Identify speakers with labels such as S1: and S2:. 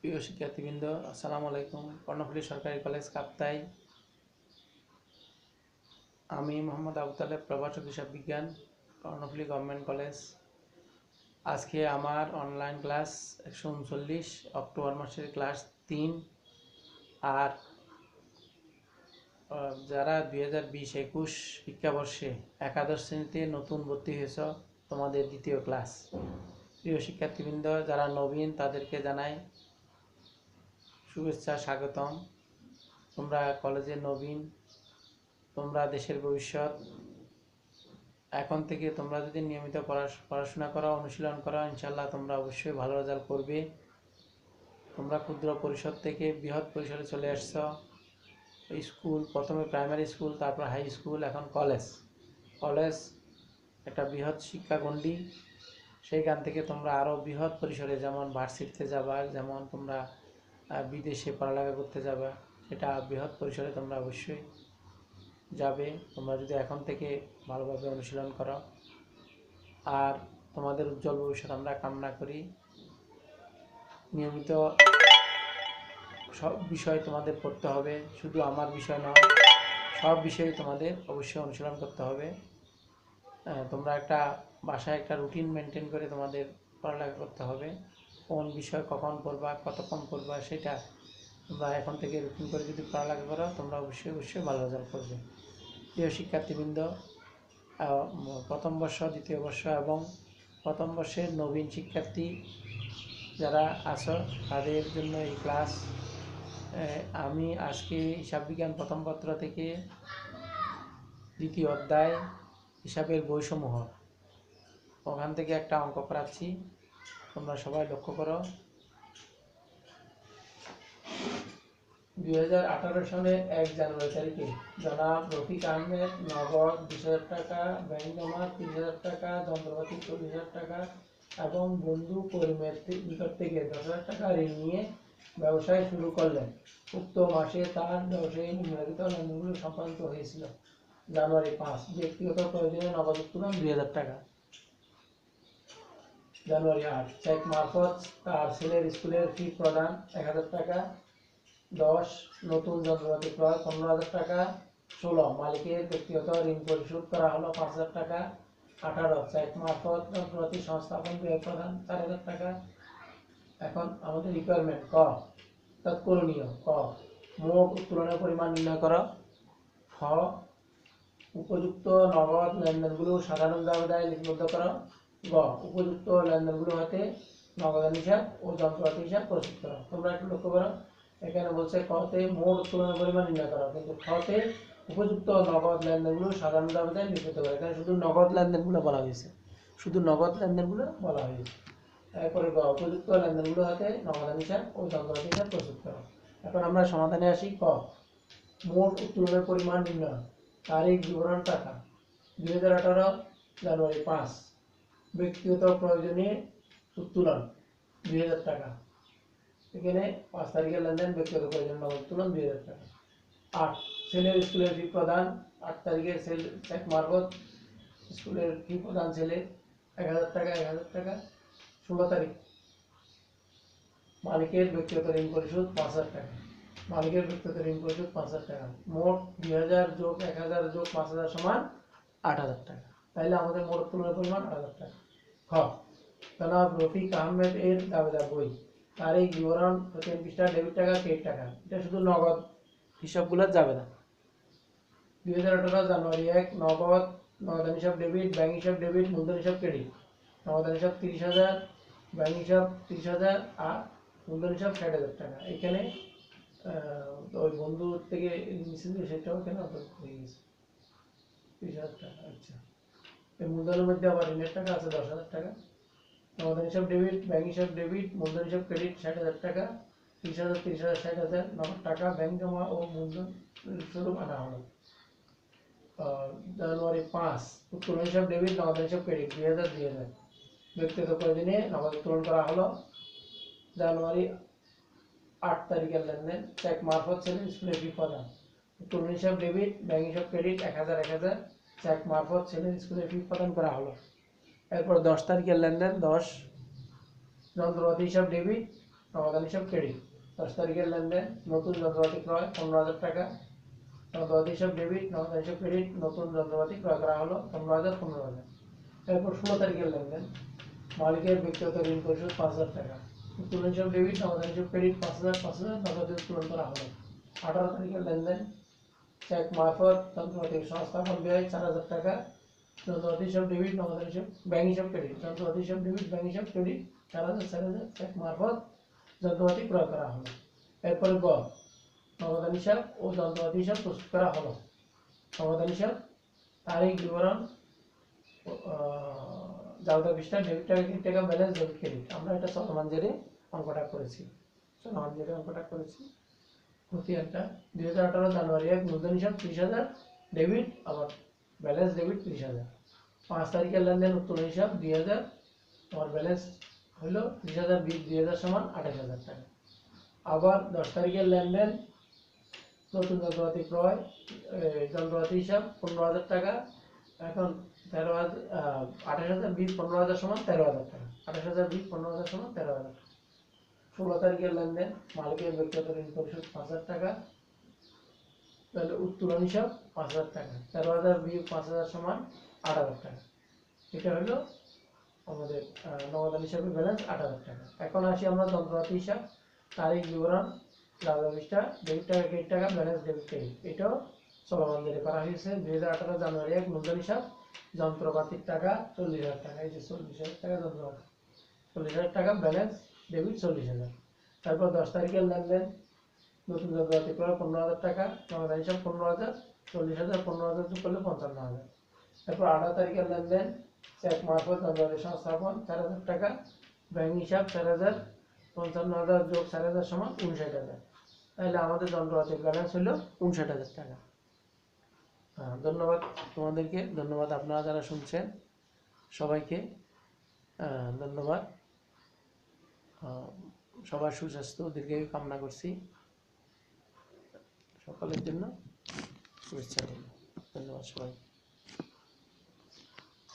S1: প্রিয় শিক্ষার্থীবৃন্দ, আসসালামু আলাইকুম। কর্ণফুলী সরকারি কলেজ কাপ্তাই। আমি মোহাম্মদ আবু তালেব প্রভাষক হিসাব বিজ্ঞান, কর্ণফুলী গভর্নমেন্ট কলেজ। আজকে আমার অনলাইন ক্লাস একশো উনচল্লিশ, অক্টোবর মাসের ক্লাস তিন। আর যারা দুই হাজার বিশ একুশ শিক্ষাবর্ষে একাদশ শ্রেণীতে নতুন ভর্তি হয়েছ, তোমাদের দ্বিতীয় ক্লাস প্রিয় শিক্ষার্থীবৃন্দ, যারা নবীন, তাদেরকে জানাই শুভেচ্ছা, স্বাগতম। তোমরা কলেজে নবীন, তোমরা দেশের ভবিষ্যৎ। এখন থেকে তোমরা যদি নিয়মিত পড়াশোনা করো, অনুশীলন করা ইনশাল্লাহ তোমরা অবশ্যই ভালো রেজাল্ট করবে। তোমরা ক্ষুদ্র পরিষদ থেকে বৃহৎ পরিসরে চলে আসছ। স্কুল, প্রথমে প্রাইমারি স্কুল, তারপর হাই স্কুল এখন কলেজ। কলেজ একটা বৃহৎ শিক্ষাগণ্ডি সেইখান থেকে তোমরা আরও বৃহৎ পরিসরে যেমন ভার্সিটিতে যাবা, যেমন তোমরা বিদেশে পড়ালেখা করতে যাবে, সেটা বৃহৎ পরিসরে তোমরা অবশ্যই যাবে। তোমরা যদি এখন থেকে ভালোভাবে অনুশীলন করো। আর তোমাদের উজ্জ্বল ভবিষ্যৎ আমরা কামনা করি। নিয়মিত সব বিষয় তোমাদের পড়তে হবে, শুধু আমার বিষয় নয়, সব বিষয়ে তোমাদের অবশ্যই অনুশীলন করতে হবে। তোমরা একটা বাসায় একটা রুটিন মেনটেন করে তোমাদের পড়ালেখা করতে হবে। কোন বিষয় কখন পড়বা কতক্ষণ পড়বা সেটা তোমরা এখন থেকে রুটিন করে যদি পড়ালেখা করো, তোমরা অবশ্যই অবশ্যই ভালো রেজাল্ট করবে। প্রিয় শিক্ষার্থীবৃন্দ প্রথম বর্ষ, দ্বিতীয় বর্ষ এবং প্রথম বর্ষের নবীন শিক্ষার্থী যারা আছো, তাদের জন্য এই ক্লাস আমি আজকে হিসাব বিজ্ঞান প্রথম পত্র থেকে দ্বিতীয় অধ্যায় হিসাবের বইসমূহ, ওখান থেকে একটা অঙ্ক করাচ্ছি। তোমরা সবাই লক্ষ্য করো। দুই সালের এক জানুয়ারি তারিখে জনাব রফিক আহমেদ নগদ হাজার টাকা, ব্যাংক জমা তিরিশ হাজার টাকা যন্ত্রপাতি চল্লিশ হাজার টাকা এবং বন্ধু কর্মীর নিকট থেকে দশ হাজার টাকা ঋণ নিয়ে ব্যবসায় শুরু করলেন। উক্ত মাসে তার ব্যবসায়ী নিম্নলিখিত সম্পাদিত হয়েছিল। জানুয়ারি পাঁচ, ব্যক্তিগত প্রয়োজনে নগদ উত্তোলন দুই হাজার টাকা। জানুয়ারি আট। চেক মারফত তার ছেলের স্কুলের ফি প্রদান এক হাজার টাকা, দশ, নতুন যন্ত্রপাতি ক্রয় পনেরো হাজার টাকা, ষোলো, মালিকের ব্যক্তিগত ঋণ পরিশোধ করা হলো পাঁচ হাজার টাকা, আঠারো, চেক মারফত যন্ত্রপাতি সংস্থাপন ব্যয় প্রদান চার হাজার টাকা। এখন আমাদের রিকোয়ারমেন্ট ক, তৎকরণীয় ক, মোট উত্তোলনের পরিমাণ নির্ণয় করো। খ উপযুক্ত নগদ লেনদেনগুলো সাধারণ দাবিদায় লিপিবদ্ধ করো। গ উপযুক্ত লেনদেনগুলো হতে নগদান হিসাব ও যন্ত্রপাতি হিসাব প্রস্তুত করো। তোমরা একটু লক্ষ্য করো, এখানে বলছে কতে মোট উত্তোলনের পরিমাণ নির্ণয় করো। কিন্তু খতে উপযুক্ত নগদ লেনদেনগুলো সাধারণ দাবিদায় লিপিবদ্ধ করো। এখানে শুধু নগদ লেনদেনগুলো বলা হয়েছে। শুধু নগদ লেনদেনগুলো বলা হয়েছে। তারপরে গ, উপযুক্ত লেনদেনগুলো হাতে নগদান হিসাব ও যন্ত্রপাতি হিসাব প্রস্তুত করো। এখন আমরা সমাধানে আসি ক, মোট উত্তোলনের পরিমাণ নির্ণয়। তারিখ, বিবরণ, টাকা। দুই হাজার আঠারো, জানুয়ারি পাঁচ। ব্যক্তিগত প্রয়োজনে উত্তোলন দুই হাজার টাকা। এখানে পাঁচ তারিখের লেনদেন ব্যক্তিগত প্রয়োজন নগদ উত্তোলন দুই হাজার টাকা। আট, ছেলের স্কুলের ফি প্রদান, আট তারিখে সেল চেক মারফত স্কুলের ফি প্রদান ছেলে এক হাজার টাকা, এক হাজার টাকা। ষোলো তারিখ, মালিকের ব্যক্তিগত ঋণ পরিশোধ পাঁচ হাজার টাকা। মালিকের ব্যক্তিগত ঋণ পরিশোধ পাঁচ হাজার টাকা। মোট দুই হাজার যোগ এক হাজার যোগ পাঁচ হাজার সমান আট হাজার টাকা। তাইলে আমাদের মোট তুলনার পরিমাণ আট হাজার টাকা। খ জনাব রফিক আহমেদ এর দাবিদার বই। তারিখ, বিবরণ প্রতি পৃষ্ঠা, ডেবিট টাকা, ক্রেডিট টাকা। এটা শুধু নগদ হিসাবগুলো যাবে না। দুই হাজার আঠারো জানুয়ারি এক, নগদ, নগদান হিসাব ডেবিট, ব্যাংক হিসাব ডেবিট, মূলধন হিসাব ক্রেডিট। নগদান হিসাব তিরিশ হাজার, ব্যাংক হিসাব তিরিশ হাজার, আর মূলধন হিসাব ষাট হাজার টাকা। এখানে ওই বন্ধুর থেকে নিয়েছিল সেটাও এখানে অন্তর্ভুক্ত হয়ে গেছে। তিরিশ হাজার টাকা আচ্ছা। এই মূলধনের মধ্যে আবার ঋণের টাকা আছে দশ হাজার টাকা। নগদান হিসাব ডেবিট ব্যাংক হিসাব ডেবিট মূলধন হিসাব ক্রেডিট ষাট হাজার টাকা, তিরিশ হাজার তিরিশ হাজার, ষাট হাজার, নগদ টাকা ব্যাংক জমা ও মূলধন স্বরূপ আনা হলো। জানুয়ারি পাঁচ উত্তোলন হিসাব ডেবিট নগদান হিসাব ক্রেডিট দুই হাজার দুই হাজার। ব্যক্তিগত প্রয়োজনে নগদ উত্তোলন করা হলো। জানুয়ারি আট তারিখের লেনদেন চেক মারফত ছেলে স্কুলের ফি উত্তোলন হিসাব ডেবিট ব্যাংক হিসাব ক্রেডিট এক হাজার এক হাজার। চেক মারফত ছেলের স্কুলের ফি প্রদান করা হলো। এরপর দশ তারিখের লেনদেন, দশ যন্ত্রপাতি হিসাব ডেবিট নগদান হিসাব ক্রেডিট। দশ তারিখের লেনদেন, নতুন যন্ত্রপাতি ক্রয়, পনেরো হাজার টাকা। যন্ত্রপাতি হিসাব ডেবিট নগদান হিসাব ক্রেডিট, নতুন যন্ত্রপাতি ক্রয় করা হলো, পনেরো হাজার পনেরো হাজার। এরপর ষোলো তারিখের লেনদেন, মালিকের ব্যক্তিগত ঋণ পরিশোধ পাঁচ হাজার টাকা। উত্তোলন হিসাব ডেবিট নগদান হিসাব ক্রেডিট পাঁচ হাজার পাঁচ হাজার নগদ উত্তোলন করা হলো। আঠারো তারিখের লেনদেন চেক মারফত যন্ত্রপাতি সংস্থাপন ব্যয় চার হাজার টাকা। যন্ত্রপাতি হিসাব ডেবিট নগদ হিসাব ব্যাংক হিসাব ক্রেডিট যন্ত্রপাতি হিসাব ডেবিট ব্যাংক হিসাব ক্রেডিট চার হাজার চার হাজার চেক মারফত যন্ত্রপাতি ক্রয় করা হলো। এরপরে গ, নগদান হিসাব ও যন্ত্রপাতি হিসাব প্রস্তুত করা হলো। নগদান হিসাব, তারিখ, বিবরণ জালদা পৃষ্ঠা ডেবিট টাকা ক্রেডিট টাকা ব্যালেন্স ডেবিট ক্রেডিট আমরা এটা চলমান জেরে অঙ্কটা করেছি। চলমান জেরে অঙ্কটা করেছি। খতিয়ানটা দুই হাজার আঠারো জানুয়ারি এক মূলধন হিসাব ত্রিশ হাজার ডেবিট আবার ব্যালেন্স ডেবিট ত্রিশ হাজার। পাঁচ তারিখের লেনদেন উত্তোলন হিসাব দুই হাজার আমার ব্যালেন্স হলো ত্রিশ হাজার বিশ দুই হাজার সমান আঠাশ হাজার টাকা। আবার দশ তারিখের লেনদেন, নতুন যন্ত্রপাতি ক্রয় যন্ত্রপাতি হিসাব পনেরো হাজার টাকা, এখন তেরো হাজার আঠাশ হাজার বিশ পনেরো হাজার সমান তেরো হাজার টাকা। আঠাশ হাজার বিশ পনেরো হাজার সমান তেরো হাজার টাকা। ষোলো তারিখের লেনদেন, মালিকের ব্যক্তিগত ঋণ পরিশোধ পাঁচ হাজার টাকা। তাহলে উত্তোলন হিসাব পাঁচ হাজার টাকা। তেরো হাজার বিয়োগ পাঁচ হাজার সমান আট হাজার টাকা। এটা হলো আমাদের নগদান হিসাবে ব্যালেন্স আট হাজার টাকা। এখন আসি আমরা যন্ত্রপাতি হিসাব। তারিখ বিবরণ লাভা বিশটা ডেবিট টাকা ক্রেডিট টাকা ব্যালেন্স ডেবিট ক্রেডিট এটাও চলমান করা হয়েছে। দুই হাজার আঠারো জানুয়ারি এক মূলধন হিসাব। যন্ত্রপাতির টাকা চল্লিশ হাজার টাকা। এই যে চল্লিশ হাজার টাকা যন্ত্রপাতি। চল্লিশ হাজার টাকা ব্যালেন্স ডেবিট চল্লিশ হাজার। তারপর দশ তারিখের লেনদেন নতুন যন্ত্রপাতি ক্রয় পনেরো হাজার টাকা নগদান হিসাব পনেরো হাজার, চল্লিশ হাজার, পনেরো হাজার যোগ করলে পঞ্চান্ন হাজার। তারপর আঠারো তারিখের লেনদেন চেক মারফত যন্ত্রপাতি সংস্থাপন, চার হাজার টাকা, ব্যাংক হিসাব, চার হাজার, পঞ্চান্ন হাজার যোগ চার হাজার সমান উনষাট হাজার। তাহলে আমাদের যন্ত্রপাতির ব্যালেন্স হলো উনষাট হাজার টাকা। হ্যাঁ ধন্যবাদ তোমাদেরকে, ধন্যবাদ আপনারা যারা শুনছেন সবাইকে। ধন্যবাদ। সবার সুস্বাস্থ্য দীর্ঘায়ু কামনা করছি সকলের জন্য শুভেচ্ছা। ধন্যবাদ সবাই